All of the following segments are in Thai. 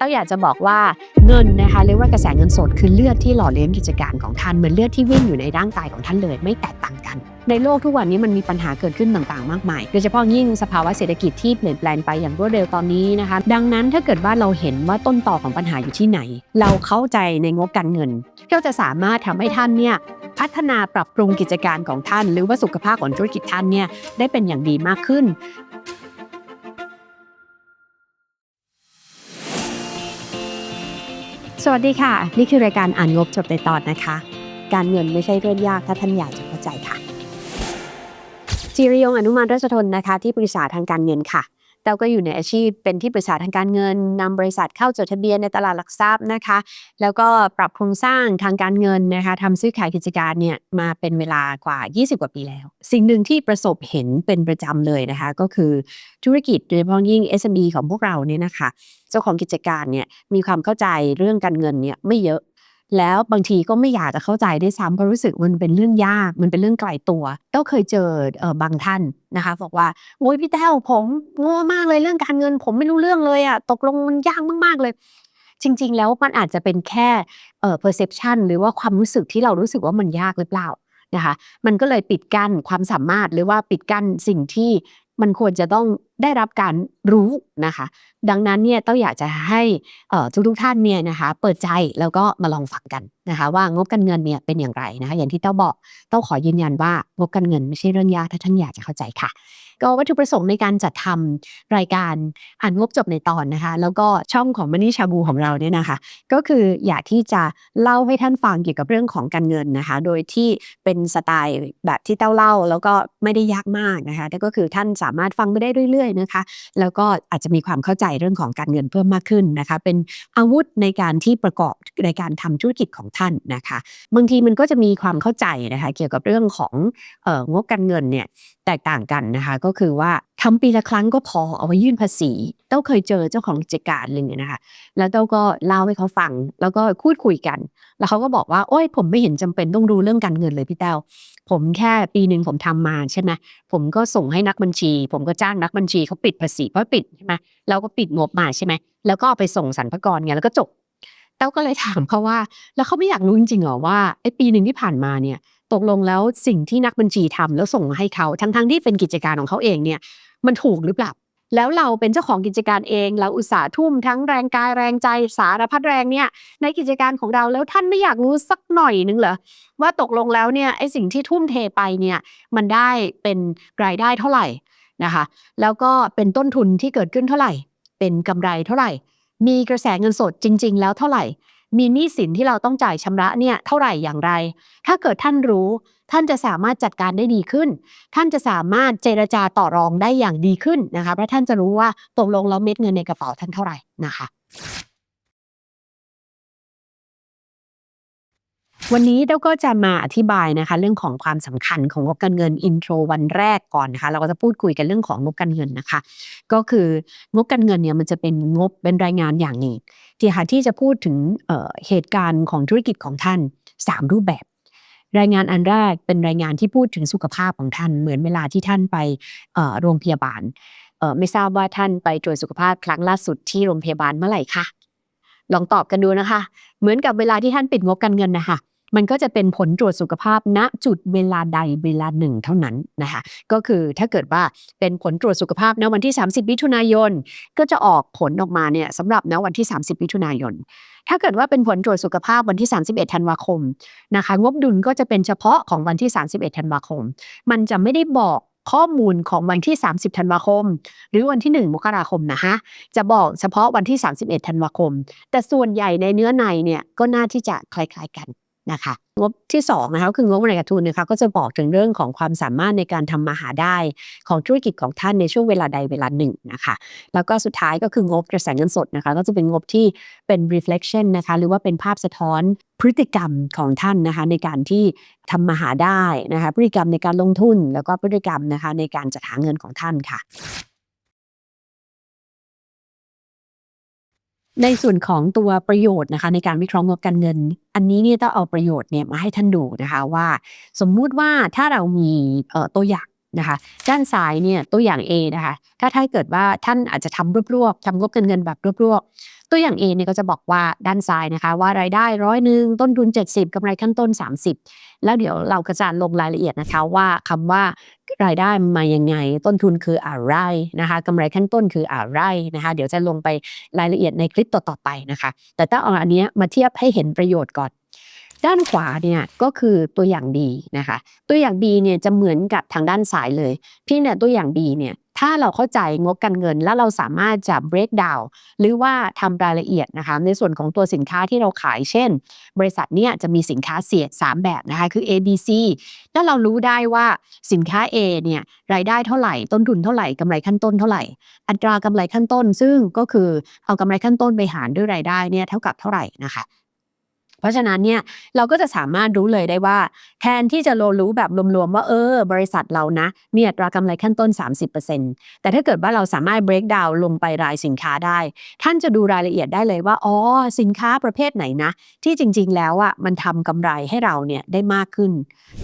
ต้าอยากจะบอกว่าเงินนะคะเรียกว่ากระแสเงินสดคือเลือดที่หล่อเลี้ยงกิจการของท่านเหมือนเลือดที่วิ่งอยู่ในร่างกายของท่านเลย ไม่แตกต่างกัน ในโลกทุกวันนี้มันมีปัญหาเกิดขึ้นต่างๆ มากมาย โดยเฉพาะยิ่งสภาวะเศรษฐกิจที่เปลี่ยนแปลงไปอย่างรวดเร็วตอนนี้นะคะ ดังนั้นถ้าเกิดว่าเราเห็นว่าต้นต่อของปัญหาอยู่ที่ไหน เราเข้าใจในงบการเงินก็จะสามารถทำให้ท่านเนี่ยพัฒนาปรับปรุงกิจการของท่าน หรือว่าสุขภาพของธุรกิจท่านเนี่ยได้เป็นอย่างดีมากขึ้น สวัสดีค่ะ นี่คือรายการอ่านงบจบในตอนนะคะ การเงินไม่ใช่เรื่องยากถ้าท่านอยากจะเข้าใจค่ะ จิริยงอนุมานราชทนนะคะ ที่ปรึกษาทางการเงินค่ะเต้าก็อยู่ในอาชีพเป็นที่ปรึกษาทางการเงินนำบริษัทเข้าจดทะเบียนในตลาดหลักทรัพย์นะคะ แล้วก็ปรับโครงสร้างทางการเงินนะคะทำซื้อขายกิจการเนี่ยมาเป็นเวลากว่า 20 กว่าปีแล้ว สิ่งหนึ่งที่ประสบเห็นเป็นประจำเลยนะคะ ก็คือธุรกิจโดยเฉพาะยิ่ง SME ของพวกเราเนี่ยนะคะ เจ้าของกิจการเนี่ยมีความเข้าใจเรื่องการเงินเนี่ยไม่เยอะ แล้วบางทีก็ไม่อยากจะเข้าใจได้ซ้ำเพราะรู้สึกมันเป็นเรื่องยาก มันเป็นเรื่องไกลตัวเต้าเคยเจอเออบางท่านนะคะบอกว่าโอ้ยพี่แต้วผมโง่มากเลยเรื่องการเงิน ผมไม่รู้เรื่องเลยอะตกลงมันยากมากๆเลยจริง ๆ แล้วมันอาจจะเป็นแค่เอ่อ perception หรือว่าความรู้สึกที่เรารู้สึกว่ามันยากหรือเปล่านะคะ มันก็เลยปิดกั้นความสามารถหรือว่าปิดกั้นสิ่งที่มันควรจะต้อง ได้รับการรู้นะคะ ดังนั้นเนี่ยต้องอยากจะให้ทุกทุกท่านเนี่ยนะคะเปิดใจแล้วก็มาลองฟังกันนะคะ ว่างบการเงินเนี่ยเป็นอย่างไรนะคะ อย่างที่เต้าบอกเต้าขอยืนยันว่างบการเงินไม่ใช่เรื่องยากถ้าท่านอยากจะเข้าใจค่ะ ก็วัตถุประสงค์ในการจัดทำรายการอ่านงบจบในตอนนะคะ แล้วก็ช่องของมันี่ชาบูของเราเนี่ยนะคะ ก็คืออยากที่จะเล่าให้ท่านฟังเกี่ยวกับเรื่องของการเงินนะคะ โดยที่เป็นสไตล์แบบที่เต้าเล่า แล้วก็ไม่ได้ยากมากนะคะแต่ก็คือท่านสามารถฟังไปได้เรื่อยๆนะคะแล้วก็อาจจะมีความเข้าใจเรื่องของการเงินเพิ่มมากขึ้นนะคะ เป็นอาวุธในการที่ประกอบในการทำธุรกิจของท่านนะคะบางทีมันก็จะมีความเข้าใจนะคะเกี่ยวกับเรื่องของอองบการเงินเนี่ยแตกต่างกันนะคะก็คือว่า ทำปีละครั้งก็พอเอาไว้ยื่นภาษี เต้าเคยเจอเจ้าของกิจการเลยเนี่ยนะคะ แล้วเต้าก็เล่าให้เขาฟัง แล้วก็พูดคุยกัน แล้วเขาก็บอกว่า โอ้ย ผมไม่เห็นจำเป็นต้องรู้เรื่องการเงินเลยพี่เต้า ผมแค่ปีหนึ่งผมทำมาใช่ไหมผมก็ส่งให้นักบัญชี ผมก็จ้างนักบัญชีเขาปิดภาษีเพราะปิดใช่ไหมแล้วก็ปิดงบมาใช่ไหม แล้วก็เอาไปส่งสรรพากรไง แล้วก็จบ เต้าก็เลยถามเขาว่า แล้วเขาไม่อยากรู้จริงๆหรอว่าไอ้ปีหนึ่งที่ผ่านมาเนี่ย ตกลงแล้วสิ่งที่นักบัญชีทำแล้วส่งมาให้เขาทั้งๆที่เป็นกิจการของเขาเองเนี่ย มันถูกหรือเปล่าแล้วเราเป็นเจ้าของกิจการเอง เราอุตส่าห์ทุ่มทั้งแรงกายแรงใจสารพัดแรงเนี่ยในกิจการของเราแล้วท่านไม่อยากรู้สักหน่อยนึงเหรอว่าตกลงแล้วเนี่ยไอ้สิ่งที่ทุ่มเทไปเนี่ยมันได้เป็นรายได้เท่าไหร่นะคะแล้วก็เป็นต้นทุนที่เกิดขึ้นเท่าไหร่ เป็นกำไรเท่าไหร่ มีกระแสเงินสดจริง ๆ แล้วเท่าไหร่ มีหนี้สินที่เราต้องจ่ายชำระเนี่ยเท่าไหร่อย่างไร ถ้าเกิดท่านรู้ ท่านจะสามารถจัดการได้ดีขึ้น ท่านจะสามารถเจรจาต่อรองได้อย่างดีขึ้นนะคะเพราะท่านจะรู้ว่าตกลงแล้วเม็ดเงินในกระเป๋าท่านเท่าไหร่นะคะ วันนี้เราก็จะมาอธิบายนะคะ เรื่องของความสำคัญของงบการเงินอินโทรวันแรกก่อนนะคะเราก็จะพูดคุยกันเรื่องของงบการเงินนะคะ ก็คืองบการเงินเนี่ยมันจะเป็นงบเป็นรายงานอย่างหนึ่งที่ค่ะที่จะพูดถึงเเหตุการณ์ของธุรกิจของท่าน 3 รูปแบบ รายงานอันแรกเป็นรายงานที่พูดถึงสุขภาพของท่าน เหมือนเวลาที่ท่านไปโรงพยาบาลไม่ทราบว่าท่านไปตรวจสุขภาพครั้งล่าสุดที่โรงพยาบาลเมื่อไหร่คะลองตอบกันดูนะคะ เหมือนกับเวลาที่ท่านปิดงบการเงินนะคะ มันก็จะเป็นผลตรวจสุขภาพณจุดเวลาใดเวลาหนึ่งเท่านั้นนะคะก็คือถ้าเกิดว่าเป็นผลตรวจสุขภาพณวันที่ 30 มิถุนายน ก็จะออกผลออกมาเนี่ยสำหรับณวันที่ 30 มิถุนายน ถ้าเกิดว่าเป็นผลตรวจสุขภาพวันที่ 31 ธันวาคมนะคะงบดุลก็จะเป็นเฉพาะของวันที่ 31 ธันวาคม มันจะไม่ได้บอกข้อมูลของวันที่ 30 ธันวาคม หรือวันที่ 1 มกราคมนะคะจะบอกเฉพาะวันที่ 31 ธันวาคม แต่ส่วนใหญ่ในเนื้อในเนี่ยก็น่าที่จะคล้ายๆกัน นะคะงบที่2นะคะคืองบรายการทุนนะคะก็จะบอกถึงเรื่องของความสามารถในการทำมาหาได้ของธุรกิจของท่านในช่วงเวลาใดเวลาหนึ่งนะคะแล้วก็สุดท้ายก็คืองบกระแสเงินสดนะคะก็จะเป็นงบที่เป็น reflection นะคะหรือว่าเป็นภาพสะท้อนพฤติกรรมของท่านนะคะในการที่ทำมาหาได้นะคะพฤติกรรมในการลงทุนแล้วก็พฤติกรรมนะคะในการจัดหาเงินของท่านค่ะ ในส่วนของตัวประโยชน์นะคะในการวิเคราะห์งบการเงิน อันนี้เนี่ยต้องเอาประโยชน์เนี่ยมาให้ท่านดูนะคะว่า สมมุติว่าถ้าเรามีตัวอย่าง นะคะด้านซ้ายเนี่ยตัวอย่าง A นะคะถ้าถ้าเกิดว่าท่านอาจจะทำรวบๆทำงบการเงินแบบรวบๆ ตัวอย่าง A เนี่ยก็จะบอกว่าด้านซ้ายนะคะ ว่ารายได้ร้อยหนึ่งต้นทุน 70กำไรขั้นต้น 30 แล้วเดี๋ยวเราก็จะลงรายละเอียดนะคะว่าคำว่ารายได้มายังไง ต้นทุนคืออะไรนะคะกำไรขั้นต้นคืออะไรนะคะ เดี๋ยวจะลงไปรายละเอียดในคลิปต่อๆไปนะคะ แต่ต้องเอาอันนี้มาเทียบให้เห็นประโยชน์ก่อน ด้านขวาเนี่ยก็คือตัวอย่างดีนะคะ ตัวอย่าง B เนี่ยจะเหมือนกับทางด้านซ้ายเลยพี่เนี่ยตัวอย่าง B เนี่ยถ้าเราเข้าใจงบการเงินแล้วเราสามารถจะ break down หรือว่าทำรายละเอียดนะคะในส่วนของตัวสินค้าที่เราขายเช่น บริษัทเนี่ยจะมีสินค้าเสียสามแบบนะคะคือ A B C ถ้าเรารู้ได้ว่าสินค้า A เนี่ยรายได้เท่าไหร่ต้นทุนเท่าไหร่กำไรขั้นต้นเท่าไหร่ อัตรากำไรขั้นต้น ซึ่งก็คือเอากำไรขั้นต้นไปหารด้วยรายได้เนี่ยเท่ากับเท่าไหร่นะคะ เพราะฉะนั้นเนี่ยเราก็จะสามารถรู้เลยได้ว่า แทนที่จะโลรู้แบบรวมๆว่าเออ บริษัทเรานะมีอัตรากำไรขั้นต้น 30%แต่ถ้าเกิดว่าเราสามารถ break down ลงไปรายสินค้าได้ ท่านจะดูรายละเอียดได้เลยว่าอ๋อสินค้าประเภทไหนนะ ที่จริงๆแล้วอะมันทำกำไรให้เราเนี่ยได้มากขึ้น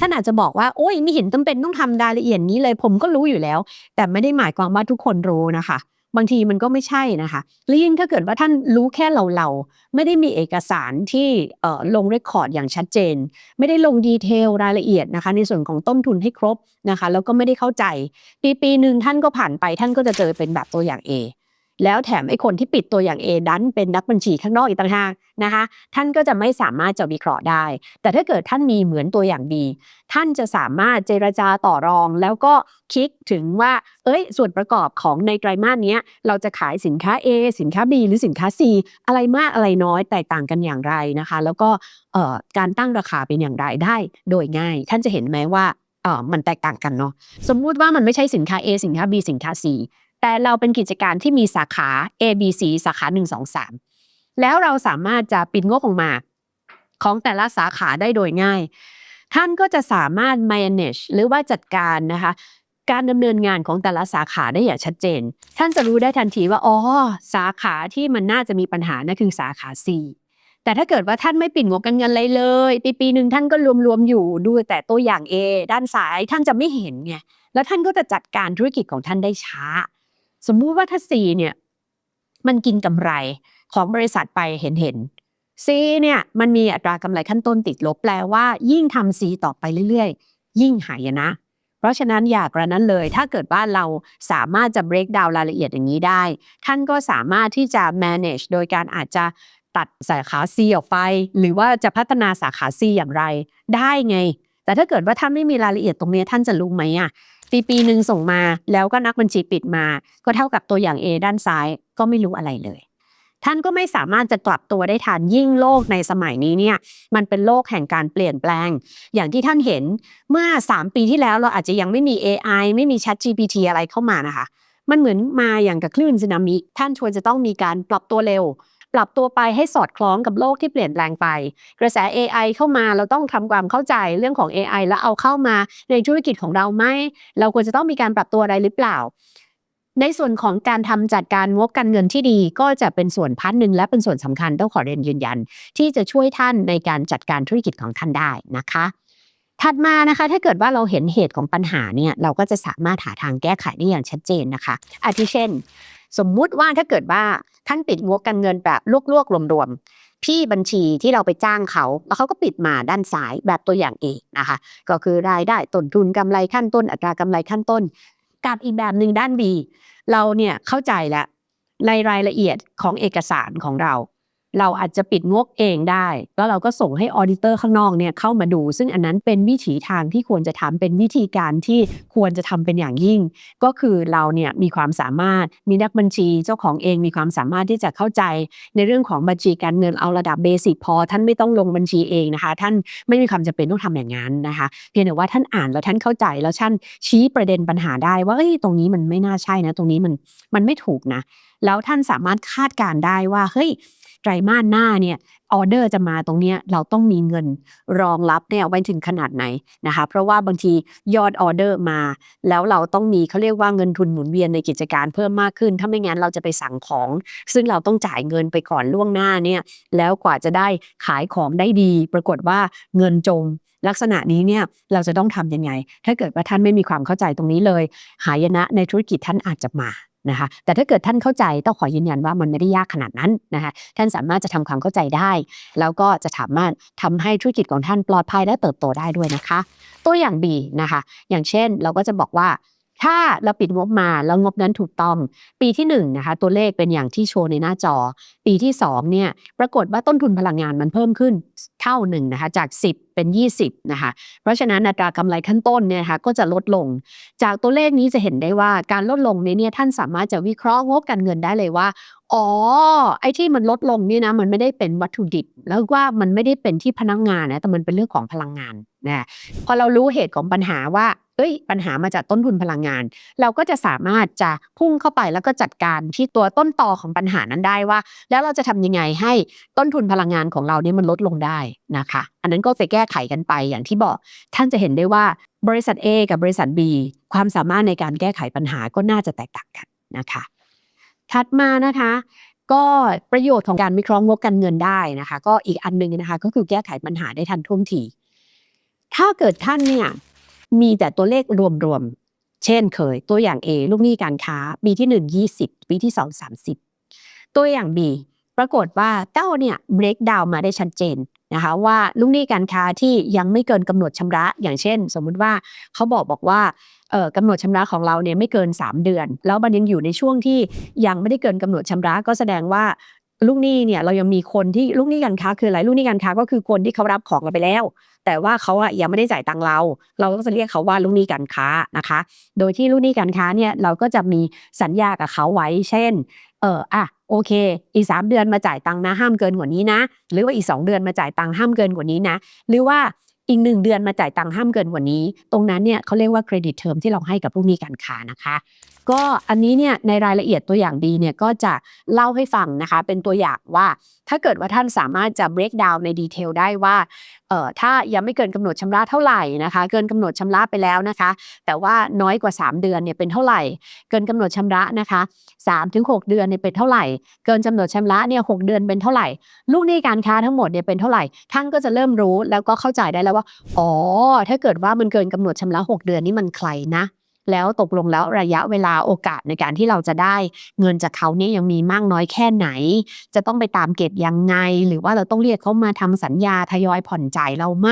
ท่านอาจจะบอกว่าโอ้ยไม่เห็นจำเป็นต้องทำรายละเอียดนี้เลย ผมก็รู้อยู่แล้ว แต่ไม่ได้หมายความว่าทุกคนรู้นะคะ บางทีมันก็ไม่ใช่นะคะและยิ่งถ้าเกิดว่าท่านรู้แค่เราเราๆไม่ได้มีเอกสารที่ลงเรคคอร์ดอย่างชัดเจน ไม่ได้ลงดีเทลรายละเอียดนะคะ ในส่วนของต้นทุนให้ครบนะคะ แล้วก็ไม่ได้เข้าใจ ปีปีหนึ่งท่านก็ผ่านไปท่านก็จะเจอเป็นแบบตัวอย่าง A แล้วแถมไอ้คนที่ปิดตัวอย่าง A ดันเป็นนักบัญชีข้างนอกอีกต่างหากนะคะ ท่านก็จะไม่สามารถจะวิเคราะห์ได้ แต่ถ้าเกิดท่านมีเหมือนตัวอย่าง B ท่านจะสามารถเจรจาต่อรองแล้วก็คิดถึงว่า เอ้ย ส่วนประกอบของในไตรมาสนี้เราจะขายสินค้า A สินค้า B หรือสินค้า C อะไรมากอะไรน้อยแตกต่างกันอย่างไรนะคะ แล้วก็การตั้งราคาเป็นอย่างไรได้โดยง่าย ท่านจะเห็นไหมว่าเออมันแตกต่างกันเนาะสมมุติว่ามันไม่ใช่สินค้า A สินค้า B สินค้า C แต่เราเป็นกิจการที่มีสาขา A B C สาขา 1 2 3 แล้วเราสามารถจะปิดงบออกมา ของแต่ละสาขาได้โดยง่าย ท่านก็จะสามารถ manage หรือว่าจัดการนะคะการดำเนินงานของแต่ละสาขาได้อย่างชัดเจน ท่านจะรู้ได้ทันทีว่า อ๋อ สาขาที่มันน่าจะมีปัญหานั่นคือสาขา C แต่ถ้าเกิดว่าท่านไม่ปิดงบการเงินเลยเลย ปีปีหนึ่งท่านก็รวมๆอยู่ดูแต่ตัวอย่าง A ด้านซ้ายท่านจะไม่เห็นไง แล้วท่านก็จะจัดการธุรกิจของท่านได้ช้า สมมุติว่าถ้า C เนี่ย มันกินกำไรของบริษัทไปเห็นเห็น C เนี่ยมันมีอัตรากำไรขั้นต้นติดลบแปลว่ายิ่งทำ C ต่อไปเรื่อยๆ ยิ่งหายนะ เพราะฉะนั้นอย่ากระนั้นเลย ถ้าเกิดว่าเราสามารถจะ break down รายละเอียดอย่างนี้ได้ ท่านก็สามารถที่จะ manage โดยการอาจจะตัดสาขา C ออกไป หรือว่าจะพัฒนาสาขา C อย่างไร ได้ไง แต่ถ้าเกิดว่าท่านไม่มีรายละเอียดตรงนี้ท่านจะรู้ไหมอะ ปีปีหนึ่งส่งมาแล้วก็นักบัญชีปิดมา ก็เท่ากับตัวอย่าง A ด้านซ้ายก็ไม่รู้อะไรเลย ท่านก็ไม่สามารถจะกลับตัวได้ทันยิ่งโลกในสมัยนี้เนี่ยมันเป็นโลกแห่งการเปลี่ยนแปลง อย่างที่ท่านเห็นเมื่อ 3 ปีที่แล้วเราอาจจะยังไม่มี AI ไม่มี Chat GPT อะไรเข้ามานะคะ มันเหมือนมาอย่างกับคลื่นสึนามิท่านชวนจะต้องมีการปรับตัวเร็ว ปรับตัวไปให้สอดคล้องกับโลกที่เปลี่ยนแปลงไป กระแส AI เข้ามาเราต้องทำความเข้าใจเรื่องของ AI แล้วเอาเข้ามาในธุรกิจของเราไหมเราควรจะต้องมีการปรับตัวอะไรหรือเปล่า ในส่วนของการทำจัดการงบการเงินที่ดี ก็จะเป็นส่วนพันหนึ่งและเป็นส่วนสำคัญต้องขอเรียนยืนยัน ที่จะช่วยท่านในการจัดการธุรกิจของท่านได้นะคะถัดมานะคะถ้าเกิดว่าเราเห็นเหตุของปัญหาเนี่ยเราก็จะสามารถหาทางแก้ไขได้อย่างชัดเจนนะคะ อาทิเช่น สมมุติว่าถ้าเกิดว่าท่านปิดงบการเงินแบบลวกๆรวมๆพี่บัญชีที่เราไปจ้างเขา แล้วเขาก็ปิดมาด้านซ้ายแบบตัวอย่างเองนะคะ ก็คือรายได้ต้นทุนกำไรขั้นต้น อัตรากำไรขั้นต้น กับอีกแบบหนึ่งด้าน B เราเนี่ยเข้าใจแล้วในรายละเอียดของเอกสารของเรา เราอาจจะปิดงบเองได้ แล้วเราก็ส่งให้ออดิเตอร์ข้างนอกเนี่ยเข้ามาดู ซึ่งอันนั้นเป็นวิถีทางที่ควรจะทำเป็นวิธีการที่ควรจะทำเป็นอย่างยิ่ง ก็คือเราเนี่ยมีความสามารถมีนักบัญชีเจ้าของเองมีความสามารถที่จะเข้าใจ ในเรื่องของบัญชีการเงินเอาระดับเบสิกพอ ท่านไม่ต้องลงบัญชีเองนะคะ ท่านไม่มีความจำเป็นต้องทำอย่างนั้นนะคะ เพียงแต่ว่าท่านอ่านแล้วท่านเข้าใจแล้วท่านชี้ประเด็นปัญหาได้ว่าเอ้ยตรงนี้มันไม่น่าใช่นะ ตรงนี้มันมันไม่ถูกนะแล้วท่านสามารถคาดการได้ว่าเฮ้ย ไตรมาสหน้าเนี่ยออเดอร์จะมาตรงเนี้ยเราต้องมีเงินรองรับเนี่ยไว้ถึงขนาดไหนนะคะเพราะว่าบางทียอดออเดอร์มา แล้วเราต้องมีเขาเรียกว่าเงินทุนหมุนเวียนในกิจการเพิ่มมากขึ้น ถ้าไม่งั้นเราจะไปสั่งของ ซึ่งเราต้องจ่ายเงินไปก่อนล่วงหน้าเนี่ยแล้วกว่าจะได้ขายของได้ดี ปรากฏว่าเงินจมลักษณะนี้เนี่ยเราจะต้องทำยังไง ถ้าเกิดว่าท่านไม่มีความเข้าใจตรงนี้เลย หายนะในธุรกิจท่านอาจจะมา นะคะแต่ถ้าเกิดท่านเข้าใจต้องขอยืนยันว่ามันไม่ได้ยากขนาดนั้นนะคะท่านสามารถจะทำความเข้าใจได้ แล้วก็จะสามารถทำให้ธุรกิจของท่านปลอดภัยและเติบโตได้ด้วยนะคะ ตัวอย่างดีนะคะ อย่างเช่นเราก็จะบอกว่า ถ้าเราปิดงบมาแล้วงบนั้นถูกต้อง ปีที่1นงนะคะตัวเลขเป็นอย่างที่โชว์ในหน้าจอ ปีที่2เนี่ยปรากฏว่าต้นทุนพลังงานมันเพิ่มขึ้นเท่าหนึ่งนะคะจาก 10 เป็น 20นะคะเพราะฉะนั้นอัตรากำไรขั้นต้นเนี่ยนะคะก็จะลดลง จากตัวเลขนี้จะเห็นได้ว่าการลดลงในเนี่ยท่านสามารถจะวิเคราะห์งบการเงินได้เลยว่าอ๋อไอ้ที่มันลดลงนี่นะมันไม่ได้เป็นวัตถุดิบ แล้วว่ามันไม่ได้เป็นที่พนักงานนะแต่มันเป็นเรื่องของพลังงาน นะพอเรารู้เหตุของปัญหาว่า เอ้ย ปัญหามาจากต้นทุนพลังงาน เราก็จะสามารถจะพุ่งเข้าไปแล้วก็จัดการที่ตัวต้นตอของปัญหานั้นได้ว่า แล้วเราจะทำยังไงให้ต้นทุนพลังงานของเราเนี่ยมันลดลงได้นะคะ อันนั้นก็ไปแก้ไขกันไปอย่างที่บอกท่านจะเห็นได้ว่าบริษัท A กับบริษัท B ความสามารถในการแก้ไขปัญหาก็น่าจะแตกต่างกันนะคะ ถัดมานะคะก็ประโยชน์ของการวิเคราะห์งบการเงินได้นะคะ ก็อีกอันหนึงนะคะ ก็คือแก้ไขปัญหาได้ทันท่วงที ถ้าเกิดท่านเนี่ยมีแต่ตัวเลขรวมๆ เช่นเคยตัวอย่าง A ลูกหนี้การค้าปีที่ 1 20 ปีที่ 2 30 ตัวอย่าง B ปรากฏว่าเต้าเนี่ย break down มาได้ชัดเจนนะคะว่าลูกหนี้การค้าที่ยังไม่เกินกำหนดชำระ อย่างเช่น สมมุติว่าเขาบอกบอกว่าเออกำหนดชำระของเราเนี่ยไม่เกิน 3 เดือน แล้วมันยังอยู่ในช่วงที่ยังไม่ได้เกินกำหนดชำระก็แสดงว่า ลูกหนี้เนี่ยเรายังมีคนที่ลูกหนี้การค้าคืออะไรลูกหนี้การค้าก็คือคนที่เขารับของเราไปแล้ว แต่ว่าเขาอะยังไม่ได้จ่ายตังเรา เราก็จะเรียกเขาว่าลูกหนี้การค้านะคะ โดยที่ลูกหนี้การค้าเนี่ยเราก็จะมีสัญญากับเขาไว้ เช่น เอออะโอเค อีก 3 เดือนมาจ่ายตังค์นะห้ามเกินกว่านี้นะ หรือว่าอีก 2 เดือนมาจ่ายตังค์ห้ามเกินกว่านี้นะ หรือว่า อีกหนึ่งเดือนมาจ่ายตังค์ห้ามเกินกว่านี้ ตรงนั้นเนี่ยเขาเรียกว่าเครดิตเทอมที่เราให้กับลูกหนี้การค้านะคะ ก็อันนี้เนี่ยในรายละเอียดตัวอย่างดีเนี่ยก็จะเล่าให้ฟังนะคะ เป็นตัวอย่างว่าถ้าเกิดว่าท่านสามารถจะ break down ในดีเทลได้ว่าเอ่อถ้ายังไม่เกินกำหนดชำระเท่าไหร่นะคะ เกินกำหนดชำระไปแล้วนะคะ แต่ว่าน้อยกว่า 3 เดือนเนี่ยเป็นเท่าไหร่ เกินกำหนดชำระนะคะ3ถึง6เดือนเนี่ยเป็นเท่าไหร่ เกินกำหนดชำระเนี่ยหเดือนเป็นเท่าไหร่ ลูกหนี้การค้าทั้งหมดเนี่ยเป็นเท่าไหร่ท่านก็จะเริ่มรู้แล้วก็เข้าใจได้แล้วว่า อ๋อ ถ้าเกิดว่ามันเกินกำหนดชำระ 6 เดือนนี่มันใครนะ แล้วตกลงแล้วระยะเวลาโอกาสในการที่เราจะได้เงินจากเขาเนี่ยยังมีมากน้อยแค่ไหน จะต้องไปตามเก็บยังไง หรือว่าเราต้องเรียกเขามาทำสัญญาทยอยผ่อนจ่ายเราไหม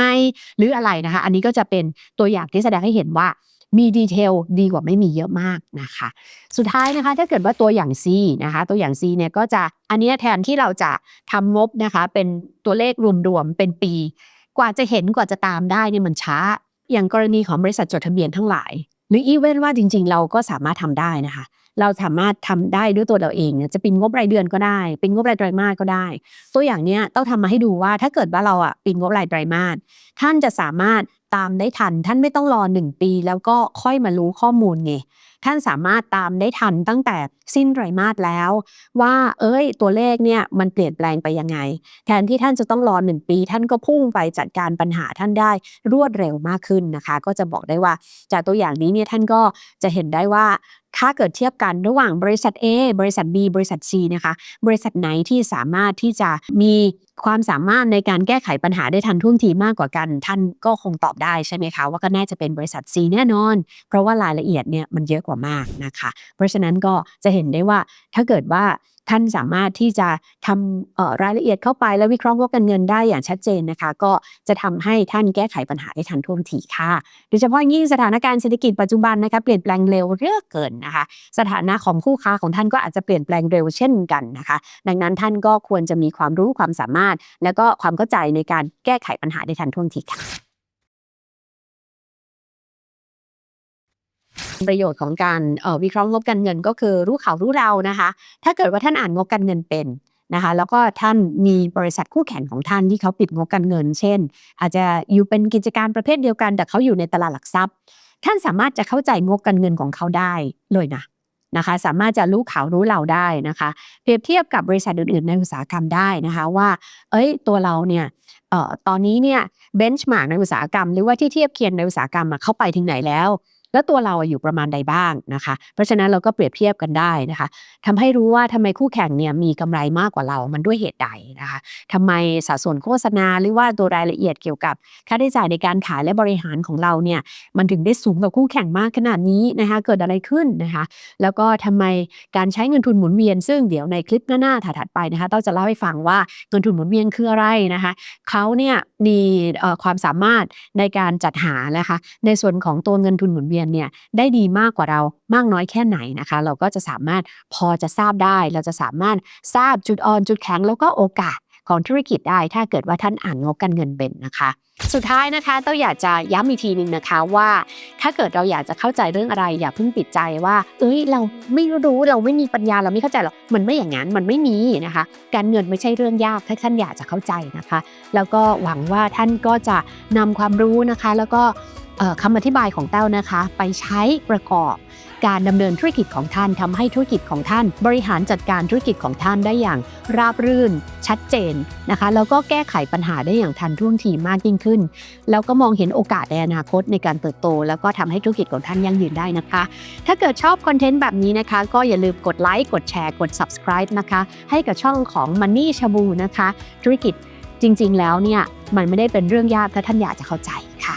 หรืออะไรนะคะ อันนี้ก็จะเป็นตัวอย่างที่แสดงให้เห็นว่ามีดีเทลดีกว่าไม่มีเยอะมากนะคะ สุดท้ายนะคะถ้าเกิดว่าตัวอย่าง C นะคะ ตัวอย่าง C เนี่ยก็จะอันนี้แทนที่เราจะทำงบนะคะ เป็นตัวเลขรวมๆเป็นปี กว่าจะเห็นกว่าจะตามได้เนี่ยมันช้า อย่างกรณีของบริษัทจดทะเบียนทั้งหลาย หรืออีเวนว่าจริง ๆ เราก็สามารถทำได้นะคะ เราสามารถทำได้ด้วยตัวเราเองจะเป็นงบรายเดือนก็ได้ เป็นงบรายไตรมาสก็ได้ ตัวอย่างเนี้ยต้องทำมาให้ดูว่าถ้าเกิดว่าเราอะเป็นงบรายไตรมาสท่านจะสามารถตามได้ทัน ท่านไม่ต้องรอหนึ่งปี แล้วก็ค่อยมารู้ข้อมูลไง ท่านสามารถตามได้ทันตั้งแต่สิ้นไตรมาสแล้ว ว่าเอ้ยตัวเลขเนี่ยมันเปลี่ยนแปลงไปยังไง แทนที่ท่านจะต้องรอหนึ่งปี ท่านก็พุ่งไปจัดการปัญหาท่านได้รวดเร็วมากขึ้นนะคะ ก็จะบอกได้ว่าจากตัวอย่างนี้เนี่ยท่านก็จะเห็นได้ว่า ถ้าเกิดเทียบกันระหว่างบริษัท A บริษัท B บริษัท C นะคะ บริษัทไหนที่สามารถที่จะมีความสามารถในการแก้ไขปัญหาได้ทันท่วงทีมากกว่ากัน ท่านก็คงตอบได้ใช่ไหมคะ ว่าก็น่าจะเป็นบริษัท C แน่นอน เพราะว่ารายละเอียดเนี่ยมันเยอะกว่ามากนะคะ เพราะฉะนั้นก็จะเห็นได้ว่าถ้าเกิดว่า ท่านสามารถที่จะทำรายละเอียดเข้าไปแล้ววิเคราะห์งบการเงินได้อย่างชัดเจนนะคะ ก็จะทำให้ท่านแก้ไขปัญหาได้ทันท่วงทีค่ะ โดยเฉพาะยิ่งสถานการณ์เศรษฐกิจปัจจุบันนะคะเปลี่ยนแปลงเร็วเรื่อเกินนะคะ สถานะของคู่ค้าของท่านก็อาจจะเปลี่ยนแปลงเร็วเช่นกันนะคะ ดังนั้นท่านก็ควรจะมีความรู้ความสามารถ แล้วก็ความเข้าใจในการแก้ไขปัญหาได้ทันท่วงทีค่ะ ประโยชน์ของการวิเคราะห์งบการเงินก็คือรู้ข่าวรู้เรานะคะ ถ้าเกิดว่าท่านอ่านงบการเงินเป็นนะคะแล้วก็ท่านมีบริษัทคู่แข่งของท่านที่เขาปิดงบการเงิน เช่น อาจจะอยู่เป็นกิจการประเภทเดียวกัน แต่เขาอยู่ในตลาดหลักทรัพย์ ท่านสามารถจะเข้าใจงบการเงินของเขาได้เลยนะนะคะ สามารถจะรู้ข่าวรู้เราได้นะคะ เปรียบเทียบกับบริษัทอื่นๆ ในอุตสาหกรรมได้นะคะว่า เอ้ยตัวเราเนี่ยออตอนนี้เนี่ยเบนช์มาร์กในอุตสาหกรรม หรือว่าที่เทียบเคียงในอุตสาหกรรมเขาไปถึงไหนแล้ว แล้วตัวเราอยู่ประมาณใดบ้างนะคะ เพราะฉะนั้นเราก็เปรียบเทียบกันได้นะคะทำให้รู้ว่าทำไมคู่แข่งเนี่ยมีกำไรมากกว่าเรา มันด้วยเหตุใดนะคะทำไมสัดส่วนโฆษณาหรือว่าตัวรายละเอียดเกี่ยวกับ ค่าใช้จ่ายในการขายและบริหารของเราเนี่ยมันถึงได้สูงกว่าคู่แข่งมากขนาดนี้นะคะ เกิดอะไรขึ้นนะคะ แล้วก็ทำไมการใช้เงินทุนหมุนเวียน ซึ่งเดี๋ยวในคลิปหน้าๆถัดไปนะคะต้องจะเล่าให้ฟังว่าเงินทุนหมุนเวียนคืออะไรนะคะเขาเนี่ยมีเอ่อความสามารถในการจัดหานะคะ ในส่วนของตัวเงินทุนหมุนเวียนเนี่ยได้ดีมากกว่าเรามากน้อยแค่ไหนนะคะ เราก็จะสามารถพอจะทราบได้ เราจะสามารถทราบจุดอ่อนจุดแข็งแล้วก็โอกาสของธุรกิจได้ถ้าเกิดว่าท่านอ่านงบการเงินเป็นนะคะ สุดท้ายนะคะต้องอยากจะย้ำอีกทีนึงนะคะว่า ถ้าเกิดเราอยากจะเข้าใจเรื่องอะไร อย่าเพิ่งปิดใจว่า เอ้ยเราไม่รู้เราไม่มีปัญญาเราไม่เข้าใจหรอกมันไม่อย่างนั้นมันไม่มีนะคะ การเงินไม่ใช่เรื่องยากถ้าท่านอยากจะเข้าใจนะคะ แล้วก็หวังว่าท่านก็จะนำความรู้นะคะ แล้วก็ คำอธิบายของแต้วนะคะ ไปใช้ประกอบการดำเนินธุรกิจของท่านทำให้ธุรกิจของท่าน บริหารจัดการธุรกิจของท่านได้อย่างราบรื่น ชัดเจนนะคะ แล้วก็แก้ไขปัญหาได้อย่างทันท่วงทีมากยิ่งขึ้น แล้วก็มองเห็นโอกาสในอนาคตในการเติบโต แล้วก็ทำให้ธุรกิจของท่านยั่งยืนได้นะคะ ถ้าเกิดชอบคอนเทนต์แบบนี้นะคะ ก็อย่าลืมกดไลค์กดแชร์กด subscribe นะคะ ให้กับช่องของ Money ชาบูนะคะ ธุรกิจจริง ๆ แล้วเนี่ยมันไม่ได้เป็นเรื่องยากถ้าท่านอยากจะเข้าใจค่ะ